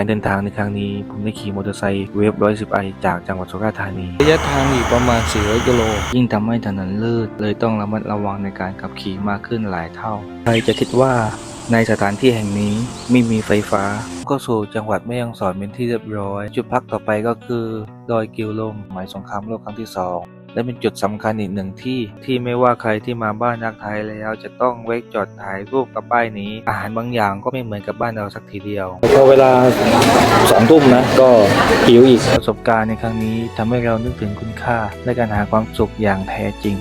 การเดินทางในครั้งนี้ ผมได้ขี่มอเตอร์ไซค์เวฟ110ไอจากจังหวัดสุราษฎร์ธานี ระยะทางอีกประมาณ 400 กิโล ยิ่งทำให้ถนนลื่นเลยต้องระมัดระวังในการขับขี่มากขึ้นหลายเท่า ใครจะคิดว่าในสถานที่แห่งนี้ไม่มีไฟฟ้า ก็สู่จังหวัดแม่ฮ่องสอนเป็นที่เรียบร้อย จุดพักต่อไปก็คือ ดอยกิวลมหมายสงครามโลกครั้งที่สอง และเป็นจุดสำคัญอีกหนึ่งที่ที่ไม่ว่าใครที่มาบ้านนักไทยแล้วจะต้องแวะจอดถ่ายรูปกับป้ายนี้ อาหารบางอย่างก็ไม่เหมือนกับบ้านเราสักทีเดียวพอเวลาสองทุ่มนะก็หิวอีกประสบการณ์ในครั้งนี้ทำให้เรานึกถึงคุณค่า และการหาความสุขอย่างแท้จริง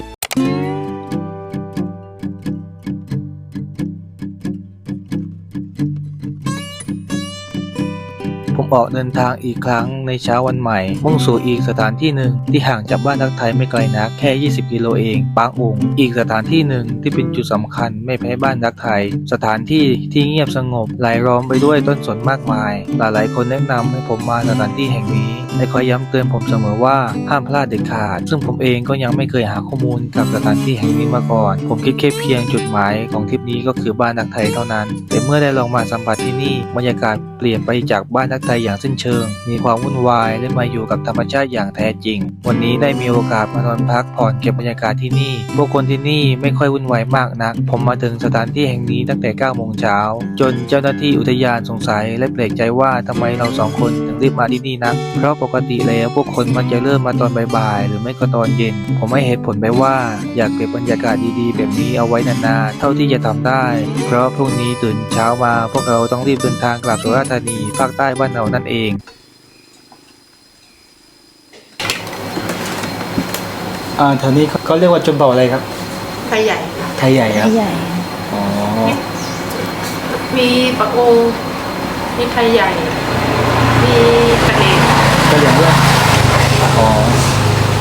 ออกเดินทางอีกครั้งในเช้าวันใหม่ มุ่งสู่อีกสถานที่หนึ่งที่ห่างจากบ้านนักไทยไม่ไกลนักแค่ 20 กิโลเองปางอุงอีกสถานที่หนึ่งที่เป็นจุดสำคัญไม่แพ้บ้านนักไทย สถานที่ที่เงียบสงบรายล้อมไปด้วยต้นสนมากมาย หลายๆ คนแนะนำให้ผมมาสถานที่แห่งนี้และคอยย้ำเตือนผมเสมอว่าห้ามพลาดเด็ดขาด ซึ่งผมเองก็ยังไม่เคยหาข้อมูลกับสถานที่แห่งนี้มาก่อน ผมคิดแค่เพียงจุดหมายของทริปนี้ก็คือบ้านนักไทยเท่านั้น แต่เมื่อได้ลองมาสัมผัสที่นี่บรรยากาศเปลี่ยนไปจากบ้านนักไทยอย่างสิ้นเชิง มีความวุ่นวายและมาอยู่กับธรรมชาติอย่างแท้จริง วันนี้ได้มีโอกาสมานอนพักผ่อนเก็บบรรยากาศที่นี่ ผู้คนที่นี่ไม่ค่อยวุ่นวายมากนัก ผมมาถึงสถานที่แห่งนี้ตั้งแต่9โมงเช้า จนเจ้าหน้าที่อุทยานสงสัยและแปลกใจว่าทำไมเราสองคนถึงรีบมาที่นี่นัก เพราะปกติแล้วพวกคนมันจะเริ่มมาตอนบ่ายๆหรือไม่ก็ตอนเย็น ผมให้เหตุผลไปว่า อยากเก็บบรรยากาศดีๆ แบบนี้เอาไว้นานๆ เท่าที่จะทำได้ เพราะพรุ่งนี้ตื่นเช้ามาพวกเราต้องรีบเดินทางกลับสุราษฎร์ธานีภาคใต้บ้านเรานั่นเองอ่าแถวนี้เขาเรียกว่าจนเบาอะไรครับ ไทยใหญ่ค่ะไทยใหญ่ครับใหญ่ อ๋อมีปะโอ มีไทยใหญ่ มีกระเดงกะเหรี่ยงด้วยอ๋อ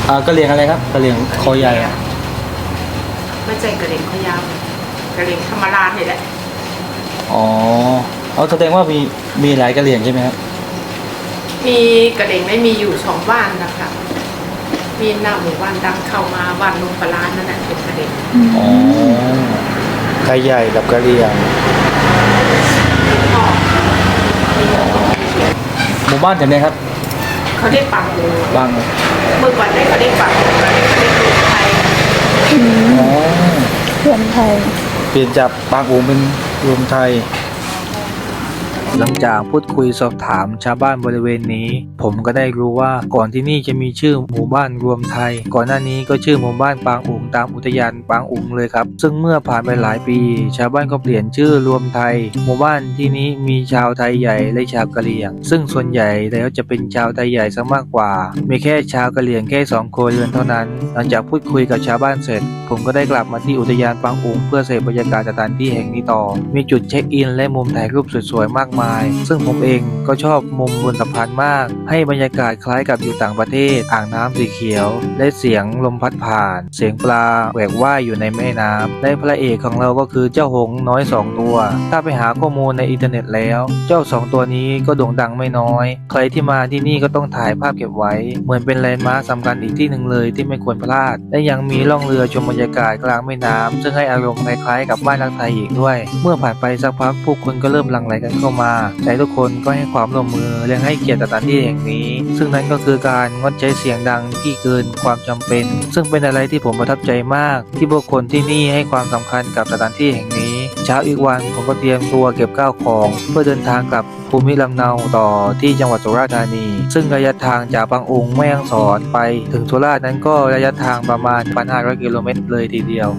อ่ากะเหรี่ยงอะไรครับกะเหรี่ยงคอใหญ่อะไม่ใช่กระเดงขยาวกระเดงธรรมราชนี่แหละอ๋อเอาแสดงว่ามีมีหลายกะเหรี่ยงใช่ไหมครับ มีกระเดงไม่มีอยู่สองบ้านนะคะมีหน้าหมู่บ้านดังเข้ามาบ้านลุงปลาร้านนั่นแหละเป็นกระเดงอ๋อไทยใหญ่กับกะเหรี่ยง พ่อหมู่บ้านแถวนี้ครับเขาได้ปังโอบางเมื่อก่อนเนี่ยเขาได้ปังโอเขาได้เขาได้ดูไทยอ๋อเพื่อนไทย เปลี่ยนจากบางอูเป็นรวมไทย หลังจากพูดคุยสอบถามชาวบ้านบริเวณนี้ ผมก็ได้รู้ว่าก่อนที่นี่จะมีชื่อหมู่บ้านรวมไทย ก่อนหน้านี้ก็ชื่อหมู่บ้านปางอุ๋งตามอุทยานปางอุ๋งเลยครับ ซึ่งเมื่อผ่านไปหลายปี ชาวบ้านก็เปลี่ยนชื่อรวมไทย หมู่บ้านที่นี้มีชาวไทยใหญ่และชาวกะเหรี่ยง ซึ่งส่วนใหญ่แล้วจะเป็นชาวไทยใหญ่ซะมากกว่า มีแค่ชาวกะเหรี่ยงแค่สองคนเรือนเท่านั้น หลังจากพูดคุยกับชาวบ้านเสร็จ ผมก็ได้กลับมาที่อุทยานปางอุ๋งเพื่อเสพบรรยากาศสถานที่แห่งนี้ต่อ มีจุดเช็คอินและมุมถ่ายรูปสวยๆมากมายซึ่งผมเองก็ชอบมุมบนสะพานมาก ให้บรรยากาศคล้ายกับอยู่ต่างประเทศ อ่างน้ำสีเขียว และเสียงลมพัดผ่าน เสียงปลาแหวกว่ายอยู่ในแม่น้ำและพระเอกของเราก็คือเจ้าหงน้อยสองตัว ถ้าไปหาข้อมูลในอินเทอร์เน็ตแล้ว เจ้าสองตัวนี้ก็โด่งดังไม่น้อย ใครที่มาที่นี่ก็ต้องถ่ายภาพเก็บไว้ เหมือนเป็นแลนด์มาร์คสำคัญอีกที่หนึ่งเลยที่ไม่ควรพลาด และยังมีล่องเรือชมบรรยากาศกลางแม่น้ำซึ่งให้อารมณ์คล้ายๆกับบ้านรักไทยอีกด้วย เมื่อผ่านไปสักพักผู้คนก็เริ่มหลั่งไหลกันเข้ามาแต่ทุกคนก็ให้ความร่วมมือและให้เกียรติสถานที่แห่งนี้ ซึ่งนั่นก็คือการงดใช้เสียงดังที่เกินความจำเป็น ซึ่งเป็นอะไรที่ผมประทับใจมาก ที่ผู้คนที่นี่ให้ความสำคัญกับสถานที่แห่งนี้ เช้าอีกวันผมก็เตรียมตัวเก็บข้าวของ เพื่อเดินทางกลับภูมิลำเนาต่อที่จังหวัดสุราษฎร์ธานี ซึ่งระยะทางจากบางองค์แม่ฮ่องสอนไป ถึงสุราษฎร์นั้นก็ระยะทางประมาณ 1,500 กิโลเมตรเลยทีเดียว